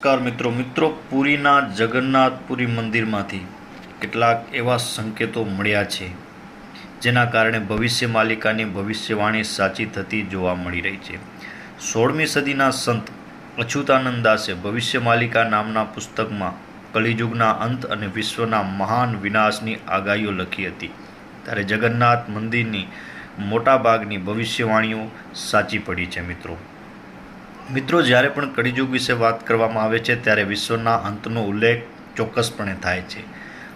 નમસ્કાર મિત્રો. મિત્રો, પુરીના જગન્નાથપુરી મંદિરમાંથી કેટલાક એવા સંકેતો મળ્યા છે, જેના કારણે ભવિષ્ય માલિકાની ભવિષ્યવાણી સાચી થતી જોવા મળી રહી છે. સોળમી સદીના સંત અછૂતાનંદ દાસે ભવિષ્ય માલિકા નામના પુસ્તકમાં કલિયુગના અંત અને વિશ્વના મહાન વિનાશની આગાહીઓ લખી હતી. ત્યારે જગન્નાથ મંદિરની મોટાભાગની ભવિષ્યવાણીઓ સાચી પડી છે મિત્રો. મિત્રો, જ્યારે પણ કળિયુગ વિશે વાત કરવામાં આવે છે, ત્યારે વિશ્વના અંતનો ઉલ્લેખ ચોક્કસપણે થાય છે.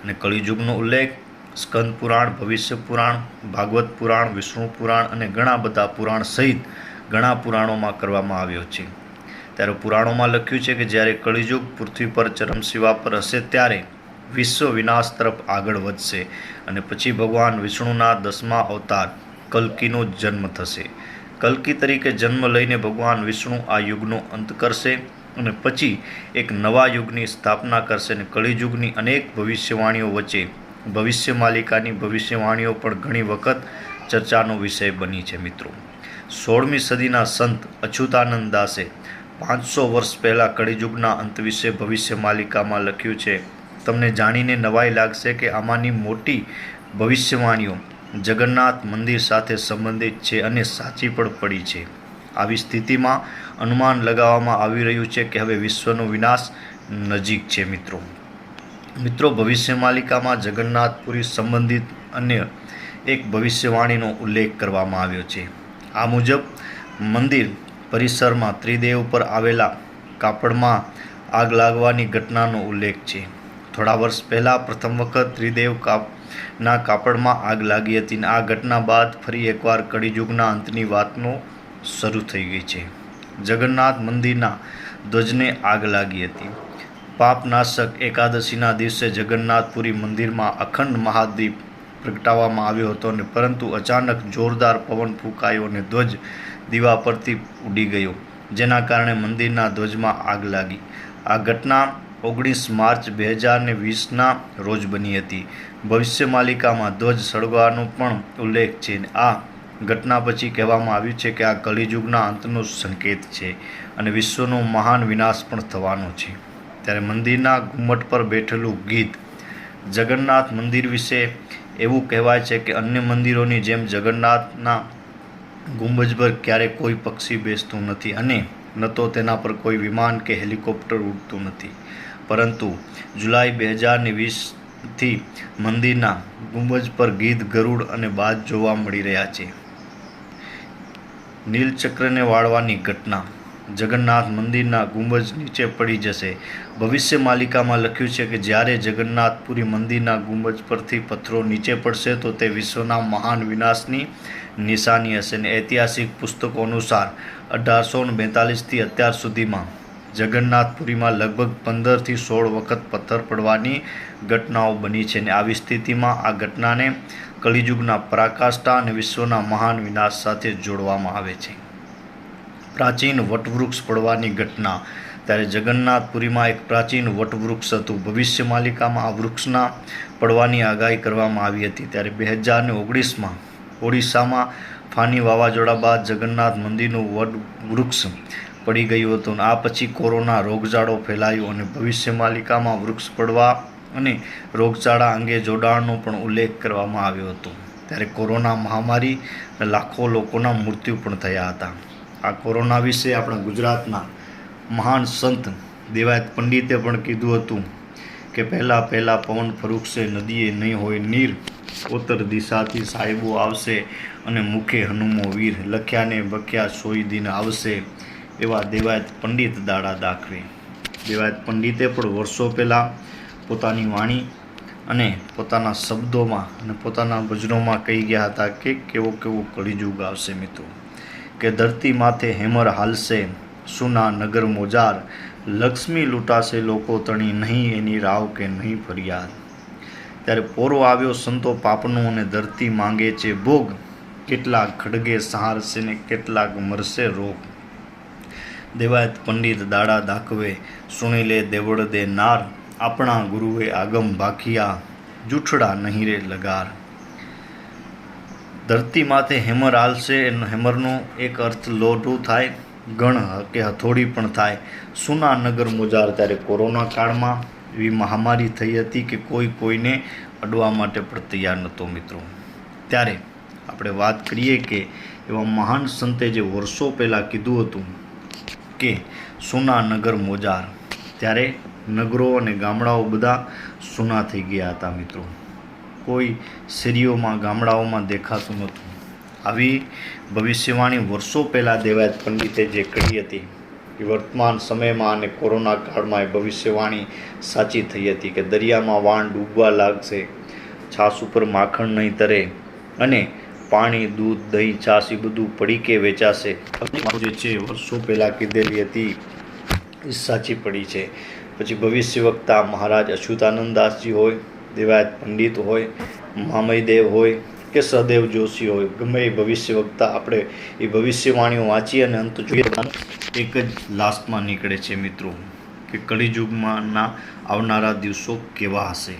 અને કળિયુગનો ઉલ્લેખ, સ્કંદ પુરાણ, ભવિષ્ય પુરાણ, ભાગવત પુરાણ, વિષ્ણુ પુરાણ અને ઘણા બધા પુરાણ સહિત ઘણા પુરાણોમાં કરવામાં આવ્યો છે. ત્યારે પુરાણોમાં લખ્યું છે કે જ્યારે કળિયુગ પૃથ્વી પર ચરમશિવા પર હશે, ત્યારે વિશ્વ વિનાશ તરફ આગળ વધશે અને પછી ભગવાન વિષ્ણુના દસમા અવતાર કલ્કીનો જન્મ થશે. કલ્કી તરીકે જન્મ લઈને ભગવાન વિષ્ણુ આ યુગનો અંત કરશે અને પછી એક નવા યુગની સ્થાપના કરશે અને કળિયુગની અનેક ભવિષ્યવાણીઓ વચ્ચે. ભવિષ્ય માલિકાની ભવિષ્યવાણીઓ પણ ઘણી વખત ચર્ચાનો વિષય બની છે મિત્રો. સોળમી સદીના સંત અછૂતાનંદ દાસે પાંચસો વર્ષ પહેલાં કળિયુગના અંત વિશે ભવિષ્ય માલિકામાં લખ્યું છે. તમને જાણીને નવાઈ લાગશે કે આમાંની મોટી ભવિષ્યવાણીઓ જગન્નાથ મંદિર સાથે સંબંધિત છે અને સાચી પણ પડી છે. આવી સ્થિતિમાં અનુમાન લગાવવામાં આવી રહ્યું છે કે હવે વિશ્વનો વિનાશ નજીક છે, મિત્રો. મિત્રો, ભવિષ્ય માલિકામાં જગન્નાથપુરી સંબંધિત અન્ય એક ભવિષ્યવાણીનો ઉલ્લેખ કરવામાં આવ્યો છે. આ મુજબ, મંદિર પરિસરમાં ત્રિદેવ પર આવેલા કાપડમાં આગ લાગવાની ઘટનાનો ઉલ્લેખ છે. થોડા વર્ષ પહેલાં પ્રથમ વખત ત્રિદેવ કાપ ના કાપડમાં આગ લાગી હતી અને આ ઘટના બાદ ફરી એકવાર કળીયુગના અંતની વાતનો શરૂ થઈ ગઈ છે. જગન્નાથ મંદિરના ધ્વજને આગ લાગી હતી. પાપનાશક એકાદશીના દિવસે જગન્નાથપુરી મંદિરમાં અખંડ મહાદીપ પ્રગટાવવામાં આવ્યો હતો અને પરંતુ અચાનક જોરદાર પવન ફૂંકાયો અને ધ્વજ દીવા પરથી ઉડી ગયો, જેના કારણે મંદિરના ધ્વજમાં આગ લાગી. આ ઘટના ઓગણીસ માર્ચ બે હજાર ને વીસના રોજ બની હતી. ભવિષ્ય માલિકામાં ધ્વજ સળગવાનો પણ ઉલ્લેખ છે આ ઘટના પછી કહેવામાં આવ્યું છે કે આ કલિયુગના અંતનો સંકેત છે અને વિશ્વનો મહાન વિનાશ પણ થવાનો છે. ત્યારે મંદિરના ઘુમ્મટ પર બેઠેલું ગીત જગન્નાથ મંદિર વિશે એવું કહેવાય છે કે અન્ય મંદિરોની જેમ જગન્નાથના ગુંબજ પર ક્યારેય કોઈ પક્ષી બેસતું નથી અને ન તો તેના પર કોઈ વિમાન કે હેલિકોપ્ટર ઉડતું નથી. પરંતુ જુલાઈ બે હજારની વીસથી મંદિરના ગુંબજ પર ગીધ ગરુડ અને બાજ જોવા મળી રહ્યા છે. નીલચક્રને વાળવાની ઘટના. જગન્નાથ મંદિરના ગુંબજ નીચે પડી જશે. ભવિષ્ય માલિકામાં લખ્યું છે કે જ્યારે જગન્નાથપુરી મંદિરના ગુંબજ પરથી પથ્થરો નીચે પડશે, તો તે વિશ્વના મહાન વિનાશની નિશાની હશે. અને ઐતિહાસિક પુસ્તકો અનુસાર અઢારસો બેતાલીસથી અત્યાર સુધીમાં જગન્નાથપુરીમાં લગભગ પંદરથી સોળ વખત પથ્થર પડવાની ઘટનાઓ બની છે અને આવી સ્થિતિમાં આ ઘટનાને કલિયુગના પરાકાષ્ઠા અને વિશ્વના મહાન વિનાશ સાથે જોડવામાં આવે છે. પ્રાચીન વટવૃક્ષ પડવાની ઘટના. ત્યારે જગન્નાથપુરીમાં એક પ્રાચીન વટવૃક્ષ હતું. ભવિષ્ય માલિકામાં આ વૃક્ષના પડવાની આગાહી કરવામાં આવી હતી. ત્યારે બે હજાર ને ઓગણીસમાં ઓડિશામાં ફાની વાવાઝોડા બાદ જગન્નાથ મંદિરનું વડ વૃક્ષ પડી ગયું હતું. આ પછી કોરોના રોગચાળો ફેલાયો અને ભવિષ્ય માલિકામાં વૃક્ષ પડવા અને રોગચાળા અંગે જોડાણનો પણ ઉલ્લેખ કરવામાં આવ્યો હતો. ત્યારે કોરોના મહામારી લાખો લોકોના મૃત્યુ પણ થયા હતા. આ કોરોના વિશે આપણા ગુજરાતના મહાન સંત દેવાયત પંડિતે પણ કીધું હતું કે પહેલાં પહેલાં પવન ફરૂકશે નદીએ નહીં હોય નીર, ઉત્તર દિશાથી સાહેબો આવશે અને મુખે હનુમો, વીર, લખ્યાને બખ્યા સોઈ દિન આવશે. એવા દેવાયત પંડિત દાડા દાખવે. દેવાયત પંડિતે પણ વર્ષો પહેલાં પોતાની વાણી અને પોતાના શબ્દોમાં અને પોતાના ભજનોમાં કહી ગયા હતા કે કેવો કેવો કળીજુગ આવશે મિત્રો. કે ધરતી માથે હેમર હાલશે, સુના નગર મોજાર, લક્ષ્મી લૂંટાશે લોકો તણી નહીં એની રાવ કે નહીં ફરિયાદ. ત્યારે પોરો આવ્યો સંતો પાપનો અને ધરતી માંગે છે ભોગ. કેટલાક ખડગે સહારશે ને કેટલાક મરશે રોગ. દેવાયત પંડિત દાડા દાખવે સુણી લે દેવળ દે નાર, આપણા ગુરુએ આગમ ભાખિયા, જૂઠડા નહીં રે લગાર. ધરતી માથે હેમર હાલશે એનો હેમરનો એક અર્થ લોઢું થાય, ગણ કે હથોડી પણ થાય. સુના નગર મુજાર ત્યારે કોરોના કાળમાં એવી મહામારી થઈ હતી કે કોઈ કોઈને અડવા માટે પણ તૈયાર નહોતો મિત્રો. ત્યારે આપણે વાત કરીએ કે એવા મહાન સંતે જે વર્ષો પહેલાં કીધું હતું કે સુના નગર મોજાર. ત્યારે નગરો અને ગામડાઓ બધા સૂના થઈ ગયા હતા મિત્રો. કોઈ શેરીઓમાં, ગામડાઓમાં દેખાતું નહોતું. આવી ભવિષ્યવાણી વર્ષો પહેલાં દેવાયત પંડિતે જે કરી હતી એ વર્તમાન સમયમાં અને કોરોના કાળમાં એ ભવિષ્યવાણી સાચી થઈ હતી કે દરિયામાં વાણ ડૂબવા લાગશે, છાસ ઉપર માખણ નહીં તરે અને પાણી, દૂધ, દહીં, છાશ એ બધું પડી કે વેચાશે? જે છે વર્ષો પહેલાં કીધેલી હતી, એ સાચી પડી છે. પછી ભવિષ્ય વક્તા મહારાજ અચ્યુતાનંદદાસજી હોય, દેવાયત પંડિત હોય, મામયદેવ હોય કે સહદેવ જોશી હોય, ગમે એ ભવિષ્ય વક્તા આપણે એ ભવિષ્યવાણીઓ વાંચી અને અંત જોઈએ એક જ લાસ્ટમાં નીકળે છે મિત્રો, કે કળીયુગમાંના આવનારા દિવસો કેવા હશે?